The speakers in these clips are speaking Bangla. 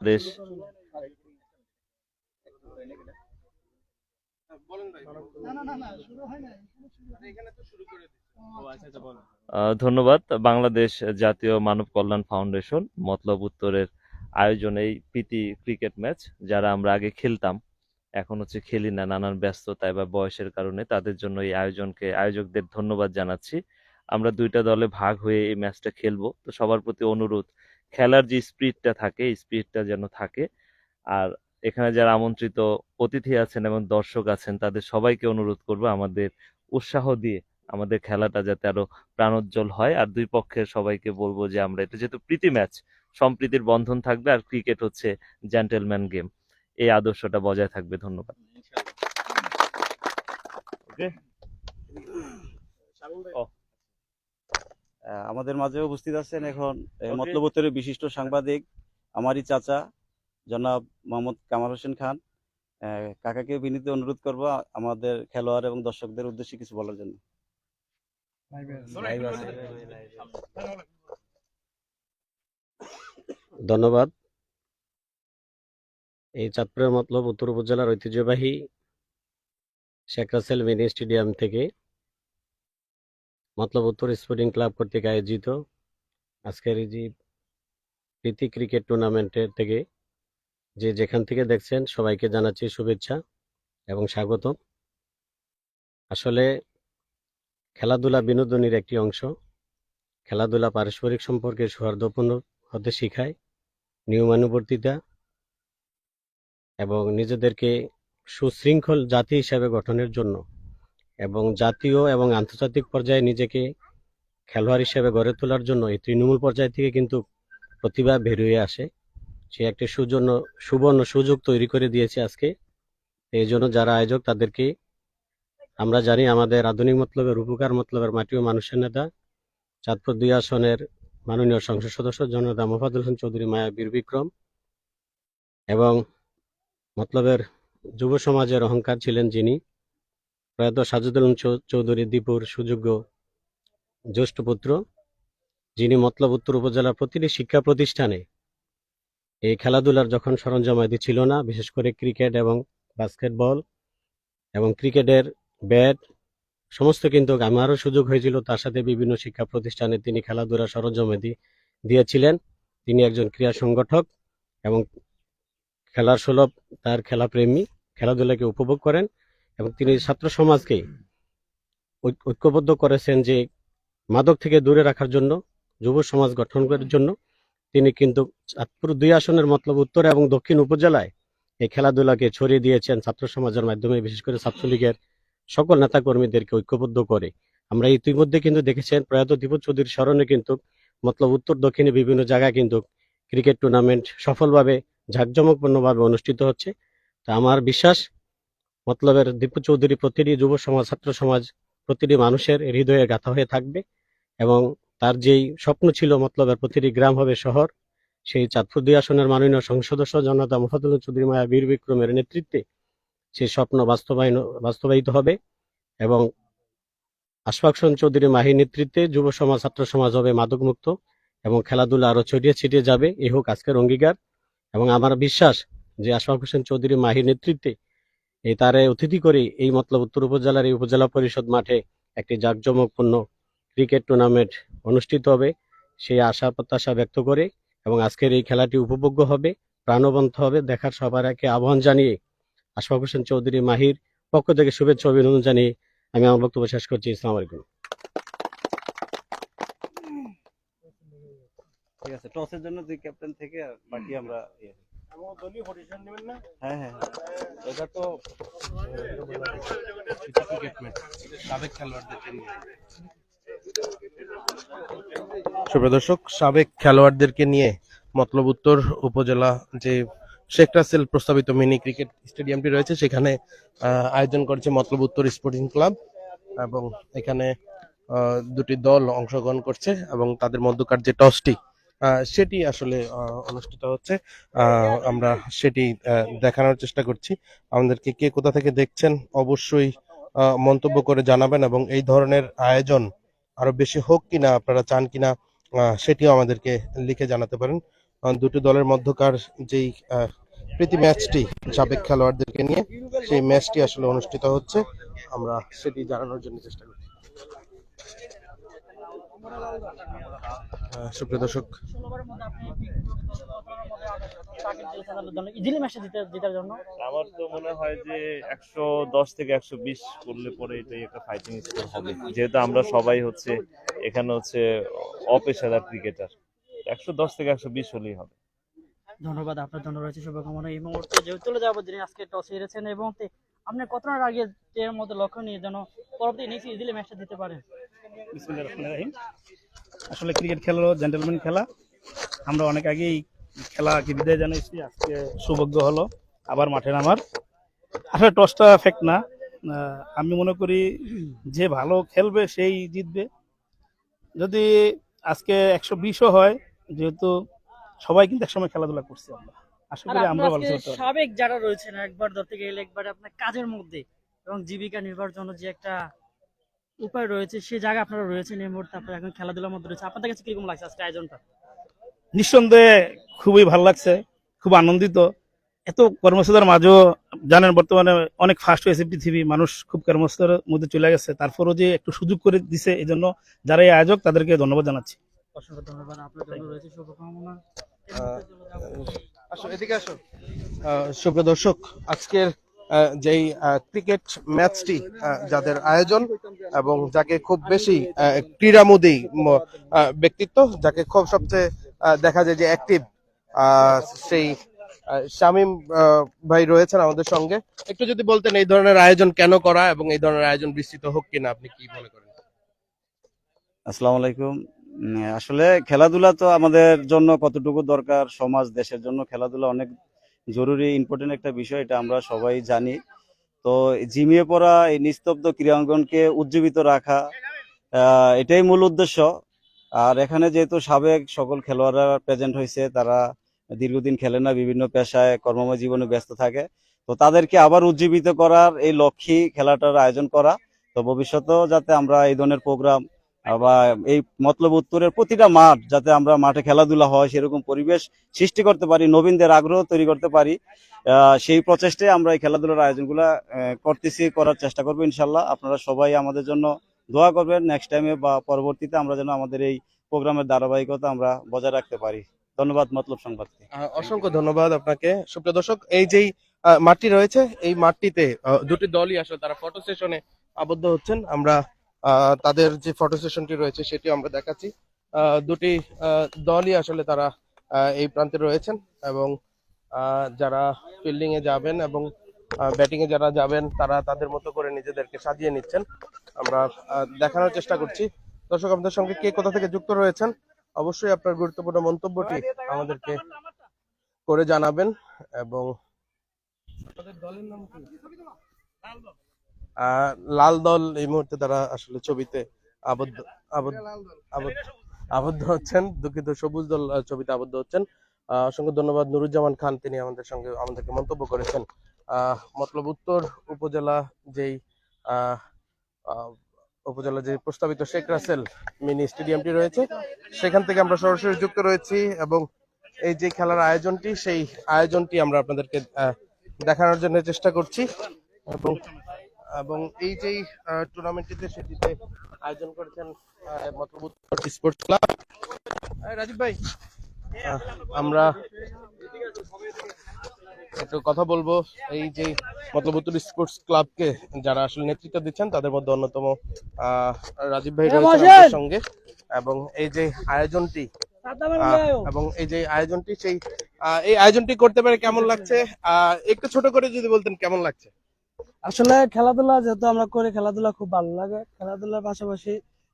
দেশ ধন্যবাদ। বাংলাদেশ জাতীয় মানব কল্যাণ ফাউন্ডেশন মতলব উত্তরের আয়োজনে এই প্রীতি ক্রিকেট ম্যাচ, যারা আমরা আগে খেলতাম, এখন হচ্ছে খেলি না, নানান ব্যস্ততায় বা বয়সের কারণে তাদের জন্য এই আয়োজনকে, আয়োজকদের ধন্যবাদ জানাচ্ছি। আমরা দুইটা দলে ভাগ হয়ে এই ম্যাচটা খেলব। তো সবার প্রতি অনুরোধ খেলার যে স্পিরিটটা থাকে স্পিরিটটা যেন থাকে। আর এখানে যারা আমন্ত্রিত অতিথি আছেন এবং দর্শক আছেন তাদের সবাইকে অনুরোধ করব আমাদের উৎসাহ দিয়ে আমাদের খেলাটা যাতে আরও প্রাণোজ্জ্বল হয়। আর দুই পক্ষের সবাইকে বলব যে আমরা এটা যেহেতু প্রীতি ম্যাচ সম্প্রীতির বন্ধন থাকবে আর ক্রিকেট হচ্ছে জেন্টেলম্যান গেম এই আদর্শটা বজায় থাকবে। ধন্যবাদ। ওকে। আমাদের মাঝে উপস্থিত আছেন এখন. মতলবতের বিশিষ্ট সাংবাদিক আমারই চাচা জনাব মোহাম্মদ কামাল হোসেন খান। আহ, কাকাকে বিনীত অনুরোধ করব আমাদের খেলোয়াড় এবং দর্শকদের উদ্দেশ্যে কিছু বলার জন্য। ধন্যবাদ। এই চাঁদপুরের মতলব উত্তর উপজেলার ঐতিহ্যবাহী শেখ রাসেল মিনি স্টেডিয়াম থেকে মতলব উত্তর স্পোর্টিং ক্লাব কর্তৃক আয়োজিত আজকের এই যে প্রীতি ক্রিকেট টুর্নামেন্টের থেকে যে যেখান থেকে দেখছেন সবাইকে জানাচ্ছি শুভেচ্ছা এবং স্বাগত আসলে খেলাধুলা বিনোদনের একটি অংশ। খেলাধুলা পারস্পরিক সম্পর্কে সৌহার্দ্যপূর্ণ হতে শেখায়, নিয়মানুবর্তিতা এবং নিজেদেরকে সুশৃঙ্খল জাতি হিসাবে গঠনের জন্য এবং জাতীয় এবং আন্তর্জাতিক পর্যায়ে নিজেকে খেলোয়াড় হিসেবে গড়ে তোলার জন্য এই তৃণমূল পর্যায় থেকে কিন্তু প্রতিভা বেরিয়ে আসে। সে একটি সুজন্য, সুবর্ণ সুযোগ তৈরি করে দিয়েছে আজকে। এই জন্য যারা আয়োজক তাদেরকে আমরা জানি আমাদের আধুনিক মতলবের উপকার মতলবের মাটি ও মানুষের নেতা। চাঁদপুর দুই আসনের মাননীয় সংসদ সদস্য জনতা মোফাদুল হোসেন চৌধুরী, মায়া বীর বিক্রম এবং মতলবের যুব সমাজের অহংকার ছিলেন যিনি। প্রয়াত সাজুদুল চৌধুরী দীপুর সুযোগ্য জ্যেষ্ঠ পুত্র, যিনি মতলব উত্তর উপজেলার প্রতিটি শিক্ষা প্রতিষ্ঠানে এই খেলাধুলার যখন সরঞ্জামাদি ছিল না, বিশেষ করে ক্রিকেট এবং বাস্কেটবল এবং ক্রিকেটের ব্যাট, সমস্ত কিন্তু আমারও সুযোগ হয়েছিল তার সাথে বিভিন্ন শিক্ষা প্রতিষ্ঠানে তিনি খেলাধুলার সরঞ্জামাদি দিয়েছিলেন। তিনি একজন ক্রীড়া সংগঠক এবং খেলার সুলভ তার খেলাপ্রেমী, খেলাধুলাকে উপভোগ করেন। এবং তিনি ছাত্র সমাজকে ঐক্যবদ্ধ করেছেন যে মাদক থেকে দূরে রাখার জন্য যুব সমাজ গঠন করার জন্য তিনি কিন্তু চাঁদপুর দুই আসনের মতলব উত্তর এবং দক্ষিণ উপজেলায় এই খেলাধুলাকে ছড়িয়ে দিয়েছেন ছাত্র সমাজের মাধ্যমে বিশেষ করে ছাত্রলীগের সকল নেতাকর্মীদেরকে ঐক্যবদ্ধ করে। আমরা ইতিমধ্যে কিন্তু দেখেছেন প্রয়াত দীপক চৌধুরীর স্মরণে কিন্তু মতলব উত্তর দক্ষিণে বিভিন্ন জায়গায় কিন্তু ক্রিকেট টুর্নামেন্ট সফলভাবে জাঁকজমকপূর্ণভাবে অনুষ্ঠিত হচ্ছে। তা আমার বিশ্বাস মতলবের দীপু চৌধুরী প্রতিটি যুব সমাজ, ছাত্র সমাজ, প্রতিটি মানুষের হৃদয়ে গাথা হয়ে থাকবে এবং তার যেই স্বপ্ন ছিল মতলবের প্রতিটি গ্রাম হবে শহর, সেই চাঁদপুর দুই আসনের মাননীয় সংসদ সদস্য জনতা মোফাদুল চৌধুরী মায়া বীর বিক্রমের নেতৃত্বে সেই স্বপ্ন বাস্তবায়ন, বাস্তবায়িত হবে এবং আশফাক হোসেন চৌধুরী মাহির নেতৃত্বে যুব সমাজ, ছাত্র সমাজ হবে মাদকমুক্ত এবং খেলাধুলা আরও ছড়িয়ে ছিটিয়ে যাবে। এই হোক আজকের অঙ্গীকার এবং আমার বিশ্বাস যে আশফাক হোসেন চৌধুরী মাহির নেতৃত্বে এই তারে অতিথি করে এই মতলব উত্তর উপজেলার এই উপজেলা পরিষদ মাঠে একটি জাঁকজমকপূর্ণ ক্রিকেট টুর্নামেন্ট অনুষ্ঠিত হবে। সেই আশা প্রত্যাশা ব্যক্ত করে এবং আজকের এই খেলাটি উপভোগ্য হবে, প্রাণবন্ত হবে। দেখার সবার একে আহ্বান জানিয়ে আশফাক হোসেন চৌধুরী, মাহির পক্ষ থেকে শুভেচ্ছা অভিনন্দন জানিয়ে আমি আমার বক্তব্য শেষ করছি। ইসলাম আলাইকুম। ঠিক আছে, টসের জন্য দুই ক্যাপ্টেন থেকে বাকি আমরা ইয়ে। হ্যাঁ হ্যাঁ হ্যাঁ। এটা তো সাবেক খেলোয়াড়দেরকে নিয়ে সুপ্রিয় দর্শক সাবেক খেলোয়াড়দেরকে নিয়ে মতলব উত্তর উপজেলা যে শেখ রাসেল প্রস্তাবিত মিনি ক্রিকেট স্টেডিয়ামটি রয়েছে সেখানে আয়োজন করেছে মতলব উত্তর স্পোর্টিং ক্লাব এবং এখানে দুটি দল অংশগ্রহণ করছে এবং তাদের মধ্যকার যে টসটি সেটি আসলে অনুষ্ঠিত হচ্ছে। আমরা সেটি দেখানোর চেষ্টা করছি। আমাদেরকে কে কোথা থেকে দেখছেন অবশ্যই মন্তব্য করে জানাবেন এবং এই ধরনের আয়োজন আরও বেশি হোক কিনা, আপনারা চান কিনা সেটিও আমাদেরকে লিখে জানাতে পারেন। দুটো দলের মধ্যকার যেই প্রীতি ম্যাচটি সাবেক খেলোয়াড়দেরকে নিয়ে, সেই ম্যাচটি আসলে অনুষ্ঠিত হচ্ছে। আমরা সেটি জানানোর জন্য চেষ্টা করছি। সুপ্রিয় দর্শক। ইজিলি ম্যাচটা জিতে জেতার জন্য? আমার তো মনে হয় যে একশো দশ থেকে একশো বিশ করলে পরে এটাই একটা ফাইটিং স্কোর হবে। যেহেতু আমরা সবাই হচ্ছে এখানে হচ্ছে অপেশাদার ক্রিকেটার একশো দশ থেকে একশো বিশ হলেই হবে। ধন্যবাদ আপনার জন্য রয়েছে শুভকামনা। এই মুহূর্তে যেহেতু চলে যাব যিনি আজকে টস হেরেছেন এবং আপনি কত রান আগে এর মধ্যে লক্ষ্য নিয়ে যেন পরবর্তী ইনিংসে ইজিলি ম্যাচটা দিতে পারেন? রহিম। আসলে ক্রিকেট খেলা জেন্টেলম্যান খেলা। আমরা অনেক আগেই খেলাকে বিদায় জানিয়েছি। আজকে সৌভাগ্য হলো আবার মাঠে নামার। আসলে টসটা ফেক না। আমি মনে করি যে ভালো খেলবে সেই জিতবে। যদি আজকে একশো বিশও হয় যেহেতু সবাই কিন্তু একসময় খেলাধুলা করছি আমরা। আশা করি আমরা ভালো। সাবেক যারা রয়েছেন একবার ধরতে গেলে একবার আপনার কাজের মধ্যে এবং জীবিকা নির্বাহের জন্য যে একটা উপায় রয়েছে সেই জায়গা আপনারা রয়েছেন এই মুহূর্তে আপনারা এখন খেলাধুলার মধ্যে রয়েছে আপনাদের কাছে কীরকম লাগছে আজকে আয়োজনটা? নিঃসন্দেহে খুবই ভালো লাগছে খুব আনন্দিত। এত কর্মসূচার মাঝেও জানেন বর্তমানে অনেক ফাস্ট হয়েছে পৃথিবী মানুষ খুব কর্মসূচার মধ্যে চলে গেছে। তারপরও যে একটু সুযোগ করে দিছে এই জন্য যারা এই আয়োজক তাদেরকে ধন্যবাদ জানাচ্ছি। অসংখ্য ধন্যবাদ আপনার জন্য রয়েছে শুভকামনা। এদিকে আসো। সুপ্রিয় দর্শক আজকের যেই ক্রিকেট ম্যাচটি যাদের আয়োজন এবং যাকে খুব বেশি ক্রীড়ামোদী ব্যক্তিত্ব, যাকে খুব সবচেয়ে দেখা যায় যে অ্যাক্টিভ সেই শামীম ভাই রয়েছেন আমাদের সঙ্গে। একটু যদি বলতেন এই ধরনের আয়োজন কেন করা এবং এই ধরনের আয়োজন বিস্তৃত হোক কিনা, আপনি কি মনে করেন? আসসালামু আলাইকুম। আসলে খেলাধুলা তো আমাদের জন্য কতটুকু দরকার, সমাজ, দেশের জন্য খেলাধুলা অনেক জরুরি ইম্পর্টেন্ট একটা বিষয়, এটা আমরা সবাই জানি। তো জিমিয়ে পড়া এই নিস্তব্ধ ক্রীড়াঙ্গনকে উজ্জীবিত রাখা এটাই মূল উদ্দেশ্য। আর এখানে যেহেতু সাবেক সকল খেলোয়াড়রা প্রেজেন্ট হয়েছে, তারা দীর্ঘদিন খেলে না, বিভিন্ন পেশায় কর্মময় জীবনে ব্যস্ত থাকে, তো তাদেরকে আবার উজ্জীবিত করার এই লক্ষ্যে খেলাটার আয়োজন করা। তো ভবিষ্যতেও যাতে আমরা এই ধরনের প্রোগ্রাম বা এই মতলব উত্তরের প্রতিটা মাঠ যাতে আমরা মাঠে খেলাধুলা হয়, সেরকম পরিবেশ সৃষ্টি করতে পারি, নবীনদের আগ্রহ তৈরি করতে পারি সেই প্রচেষ্টায় আমরা এই খেলাধুলার আয়োজনগুলা করতেছি, করার চেষ্টা করব ইনশাল্লাহ আপনারা সবাই আমাদের জন্য দোয়া করবেন নেক্সট টাইমে বা পরবর্তীতে আমরা যেন আমাদের এই প্রোগ্রামের ধারাবাহিকতা আমরা বজায় রাখতে পারি। ধন্যবাদ মতলব সংবাদকে। অসংখ্য ধন্যবাদ আপনাকে। সুপ্রিয় দর্শক, এই যেই মাঠটি রয়েছে, এই মাঠটিতে দুটি দলই আসলে তারা ফটো সেশনে আবদ্ধ হচ্ছেন। আমরা তাদের যে ফটো সেশনটি রয়েছে সেটি আমরা দেখাচ্ছি। দুটি দলই আসলে তারা এই প্রান্তে রয়েছেন এবং যারা ফিল্ডিং এ যাবেন এবং ব্যাটিং এ যারা যাবেন তারা তাদের মতো করে নিজেদেরকে সাজিয়ে নিচ্ছেন। আমরা দেখানোর চেষ্টা করছি। দর্শক আপনাদের সঙ্গে কে কোথা থেকে যুক্ত রয়েছেন? অবশ্যই আপনার গুরুত্বপূর্ণ মন্তব্যটি আমাদেরকে করে জানাবেন এবং আহ, লাল দল এই মুহূর্তে তারা আসলে ছবিতে আবদ্ধ আবদ্ধ আবদ্ধ হচ্ছেন দুঃখিত সবুজ দল ছবিতে আবদ্ধ হচ্ছেন। অসংখ্য ধন্যবাদ নুরুজ্জামান খান তিনি আমাদের সঙ্গে আমাদেরকে মন্তব্য করেছেন। মতলব উত্তর উপজেলা যেই উপজেলা যে প্রস্তাবিত শেখ রাসেল মিনি স্টেডিয়ামটি রয়েছে সেখান থেকে আমরা সরাসরি যুক্ত রয়েছি এবং এই যে খেলার আয়োজনটি সেই আয়োজনটি আমরা আপনাদেরকে দেখানোর জন্য চেষ্টা করছি। এবং এবং এই যে টুর্নামেন্টটিতে সেটিতে আয়োজন করেছেন স্পোর্টস ক্লাব রাজীব ভাই আমরা একটু কথা বলব। এই যে মতলবুতুর স্পোর্টস ক্লাবকে যারা আসলে নেতৃত্ব দিচ্ছেন তাদের মধ্যে অন্যতম আহ, রাজীব ভাই রয়েছেন সঙ্গে। এবং এই যে আয়োজনটি এবং এই যে আয়োজনটি সেই এই আয়োজনটি করতে পারে কেমন লাগছে? আহ, একটু ছোট করে যদি বলতেন কেমন লাগছে? আসলে খেলাধুলা যেহেতু আমরা করি, খেলাধুলা খুব ভালো লাগে। খেলাধুলার পাশাপাশি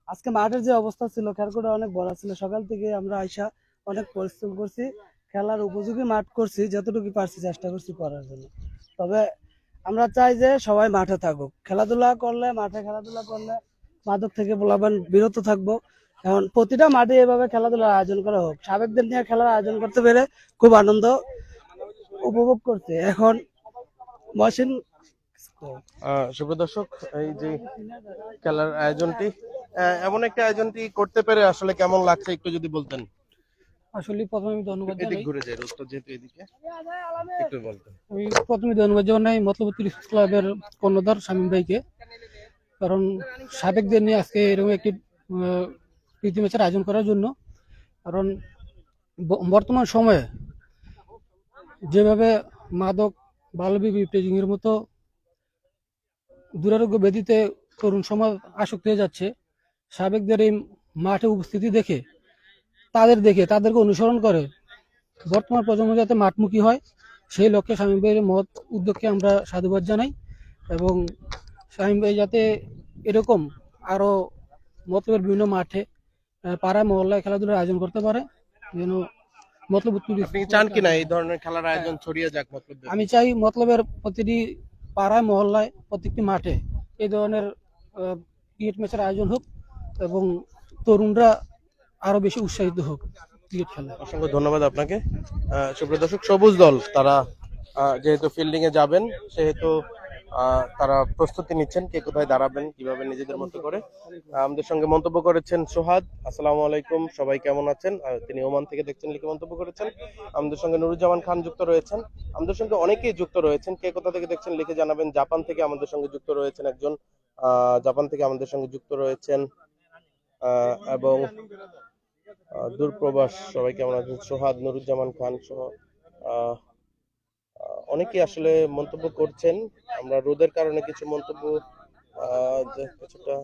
আজকে মাঠের যে অবস্থা ছিল খেরকুটা অনেক বড় ছিল। সকাল থেকে আমরা আইসা অনেক পরিশ্রম করছি, খেলার উপযোগী মাঠ করছি, যতটুকু পারছি চেষ্টা করছি করার জন্য। তবে আমরা চাই যে সবাই মাঠে থাকুক। খেলাধুলা করলে, মাঠে খেলাধুলা করলে মাদক থেকে বলাবান বিরত থাকব। এখন প্রতিটা মাঠে এভাবে খেলাধুলার আয়োজন করা হোক। সাবেকদের নিয়ে খেলার আয়োজন করতে পেরে খুব আনন্দ উপভোগ করছে। এখন মহসিন আহ, সুপ্রিয় দর্শক এই যে খেলার আয়োজনটি এমন একটা আয়োজনটি করতে পেরে আসলে কেমন লাগছে একটু যদি বলতেন? আসলে প্রথমে আমি ধন্যবাদ জানাই। ঘুরে যায় রোদটা যেহেতু এদিকে। একটু বলতেন। আমি প্রথমে ধন্যবাদ জানাই মতলব ক্লাবের কর্ণধার শামীম ভাইকে কারণ সাবেকদের নিয়ে আজকে এরকম একটি প্রীতি ম্যাচের আয়োজন করার জন্য। কারণ বর্তমান সময়ে যেভাবে মাদক বাল্যবিবি পেজিং এর মতো দুরারোগ্য ব্যাধিতে তরুণ সমাজ আসক্ত হয়ে যাচ্ছে। সাবেকদের এই মাঠে উপস্থিতি দেখে তাদের দেখে তাদেরকে অনুসরণ করে বর্তমান প্রজন্ম যাতে মাঠমুখী হয় সেই লক্ষ্যে স্বামী ভাইয়ের মত উদ্যোগকে আমরা সাধুবাদ জানাই এবং স্বামী ভাই যাতে এরকম আরও মতলবের বিভিন্ন মাঠে পাড়ায় মহল্লায় খেলাধুলার আয়োজন করতে পারে যেন মতলব চান কিনা এই ধরনের খেলার আয়োজন ছড়িয়ে যাক মতলব আমি চাই মতলবের প্রতিটি পাড়ায়, মহল্লায় প্রত্যেকটি মাঠে এই ধরনের ক্রিকেট ম্যাচের আয়োজন হোক এবং তরুণরা আরও বেশি উৎসাহিত হোক ক্রিকেট খেলা অসংখ্য ধন্যবাদ আপনাকে। সুপ্রিয় দর্শক, সবুজ দল, তারা যেহেতু ফিল্ডিংয়ে যাবেন, সেহেতু তারা প্রস্তুতি নিচ্ছেন কে কোথায় দাঁড়াবেন, কীভাবে নিজেদের মতো করে। আমাদের সঙ্গে মন্তব্য করেছেন সোহাদ। আসসালামু আলাইকুম, সবাই কেমন আছেন? তিনি ওমান থেকে দেখছেন লিখে মন্তব্য করেছেন। আমাদের সঙ্গে নুরুজ্জামান খান যুক্ত রয়েছেন। আমাদের সঙ্গে অনেকেই যুক্ত রয়েছেন। কে কোথা থেকে দেখছেন লিখে জানাবেন। জাপান থেকে আমাদের সঙ্গে যুক্ত রয়েছেন একজন। জাপান থেকে আমাদের সঙ্গে যুক্ত রয়েছেন এবং দূরপ্রবাস। সবাই কেমন আছেন? সোহাদ, নুরুজ্জামান খান সহ অনেকেই আসলে মন্তব্য করছেন। আমরা রোদের কারণে কিছু মন্তব্য কিছুটা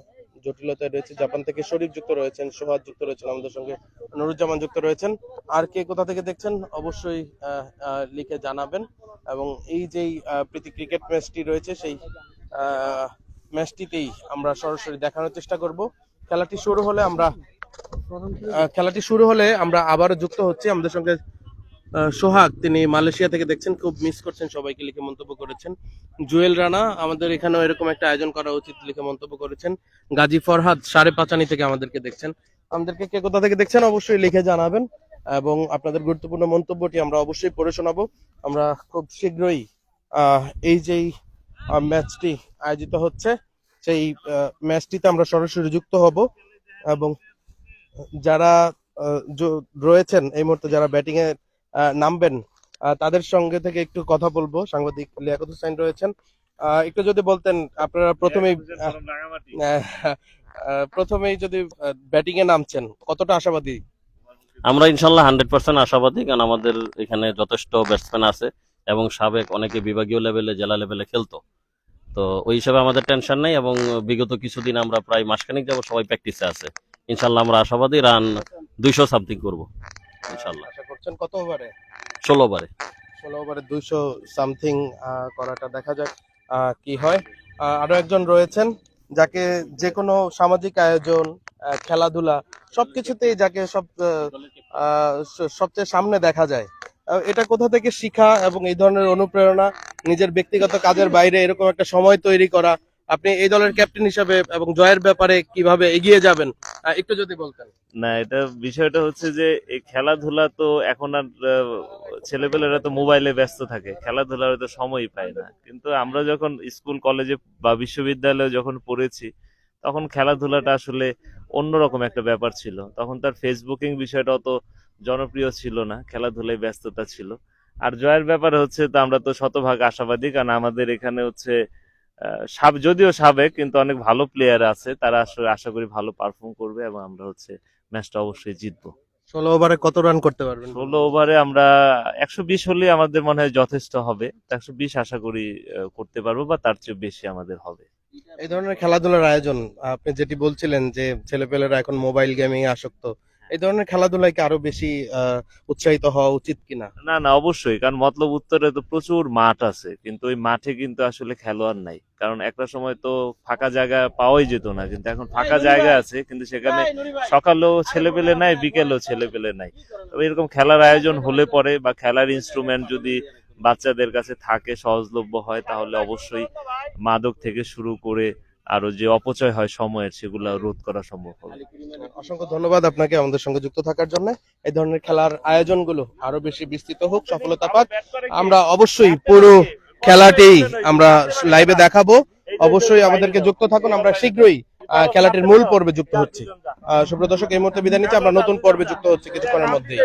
জটিলতায় রয়েছে। জাপান থেকে শরীফ যুক্ত রয়েছেন সোহাদ যুক্ত রয়েছেন, আমাদের সঙ্গে নুরুজ্জামান যুক্ত রয়েছেন। আর কে কোথা থেকে দেখছেন অবশ্যই লিখে জানাবেন। এবং এই যেই প্রীতি ক্রিকেট ম্যাচটি রয়েছে, সেই ম্যাচটিতেই আমরা সরাসরি দেখানোর চেষ্টা করব। খেলাটি শুরু হলে আমরা খেলাটি শুরু হলে আমরা আবারও যুক্ত হচ্ছি। আমাদের সঙ্গে সোহাগ তিনি মালয়েশিয়া থেকে দেখছেন খুব মিস করছেন সবাইকে লিখে মন্তব্য করেছেন। জুয়েল রানা আমাদের এখানেও এরকম একটা আয়োজন করা উচিত লিখে মন্তব্য করেছেন। গাজী ফরহাদ সাড়ে পাঁচানি থেকে আমাদেরকে দেখছেন। আমাদেরকে কে কোথা থেকে দেখছেন অবশ্যই লিখে জানাবেন এবং আপনাদের গুরুত্বপূর্ণ মন্তব্যটি আমরা অবশ্যই পড়ে শোনাবো। আমরা খুব শীঘ্রই এই যেই ম্যাচটি আয়োজিত হচ্ছে সেই ম্যাচটিতে আমরা সরাসরি যুক্ত হব এবং যারা রয়েছেন এই মুহূর্তে যারা ব্যাটিং এ আহ, নামবেন। তাদের সঙ্গে থেকে একটু কথা বলব। সাংবাদিক লিয়াকত হোসেন রয়েছেন। আহ, একটু যদি বলতেন আপনারা প্রথমেই প্রথমেই যদি ব্যাটিং এ নামছেন কতটা আশাবাদী? আমরা ইনশাল্লাহ হান্ড্রেড পার্সেন্ট আশাবাদী কারণ আমাদের এখানে যথেষ্ট ব্যাটসম্যান আছে এবং সাবেক অনেকে বিভাগীয় লেভেলে জেলা লেভেলে খেলতো। তো ওই হিসাবে আমাদের টেনশন নেই এবং বিগত কিছুদিন আমরা প্রায় মাসখানিক যাব সবাই প্র্যাকটিসে আছে। ইনশাল্লাহ আমরা আশাবাদী রান দুইশো সামথিং করব। ইনশাল্লাহ আশা করছেন কত ওভারে ষোলো ওভারে ষোলো ওভারে দুইশো সামথিং করাটা দেখা যাক কি হয়। আরও একজন রয়েছেন যাকে যে কোনো সামাজিক আয়োজন খেলাধুলা সবকিছুতেই যাকে সব আহ, আহ, স- সবচেয়ে সামনে দেখা যায়। এটা কোথা থেকে শিখা এবং এই ধরনের অনুপ্রেরণা নিজের ব্যক্তিগত কাজের বাইরে এরকম একটা সময় তৈরি করা আপনি এই দলের ক্যাপ্টেন হিসাবে এবং জয়ের ব্যাপারে কীভাবে এগিয়ে যাবেন একটু যদি বলতেন। না, এটা বিষয়টা হচ্ছে যে এই খেলাধুলা তো এখন আর ছেলেপেলেরা তো মোবাইলে ব্যস্ত থাকে, খেলাধুলার তো সময়ই পায় না। কিন্তু আমরা যখন স্কুল, কলেজে বা বিশ্ববিদ্যালয়ে যখন পড়েছি, তখন খেলাধুলাটা আসলে অন্যরকম একটা ব্যাপার ছিল। তখন তার ফেসবুকিং বিষয়টা অত জনপ্রিয় ছিল না, খেলাধুলায় ব্যস্ততা ছিল। আর জয়ের ব্যাপারে হচ্ছে তো আমরা তো শতভাগ আশাবাদী, কারণ আমাদের এখানে হচ্ছে সাব- যদিও সাবেক কিন্তু অনেক ভালো প্লেয়ার আছে। তারা আসলে আশা করি ভালো পারফর্ম করবে এবং আমরা হচ্ছে ম্যাচটা অবশ্যই জিতবো। ষোলো ওভারে কত রান করতে পারবেন? ষোলো ওভারে আমরা একশো বিশ হলে আমাদের মনে হয় যথেষ্ট হবে। একশো বিশ আশা করি করতে পারব বা তার চেয়ে বেশি আমাদের হবে। এই ধরনের খেলাধুলার আয়োজন আপনি যেটি বলছিলেন যে ছেলেপেলেরা এখন মোবাইল গেমিং এ আসক্ত এই ধরনের খেলাধুলায় কি আরও বেশি উৎসাহিত হওয়া উচিত কিনা? না না অবশ্যই কারণ মতলব উত্তরে তো প্রচুর মাঠ আছে কিন্তু ওই মাঠে কিন্তু আসলে খেলোয়াড় নাই। কারণ একটা সময় তো ফাঁকা জায়গা পাওয়াই যেত না কিন্তু এখন ফাঁকা জায়গা আছে কিন্তু সেখানে সকালেও ছেলে পেলে নাই বিকেলেও ছেলে পেলে নাই। তবে এরকম খেলার আয়োজন হলে পরে বা খেলার ইনস্ট্রুমেন্ট যদি বাচ্চাদের কাছে থাকে সহজলভ্য হয় তাহলে অবশ্যই মাদক থেকে শুরু করে আরও যে অপচয় হয় সময়ের সেগুলো রোধ করা সম্ভব হবে। অসংখ্য ধন্যবাদ আপনাকে আমাদের সঙ্গে যুক্ত থাকার জন্য। এই ধরনের খেলার আয়োজনগুলো আরও বেশি বিস্তৃত হোক সফলতা পাক আমরা অবশ্যই পুরো খেলাটি আমরা লাইভে দেখাবো। অবশ্যই আমাদেরকে যুক্ত থাকুন। আমরা শীঘ্রই আহ, খেলাটির মূল পর্বে যুক্ত হচ্ছি। আহ, সুপ্রিয় দর্শক এই মুহূর্তে বিদায় নিচ্ছি। আমরা নতুন পর্বে যুক্ত হচ্ছি কিছুক্ষণের মধ্যেই।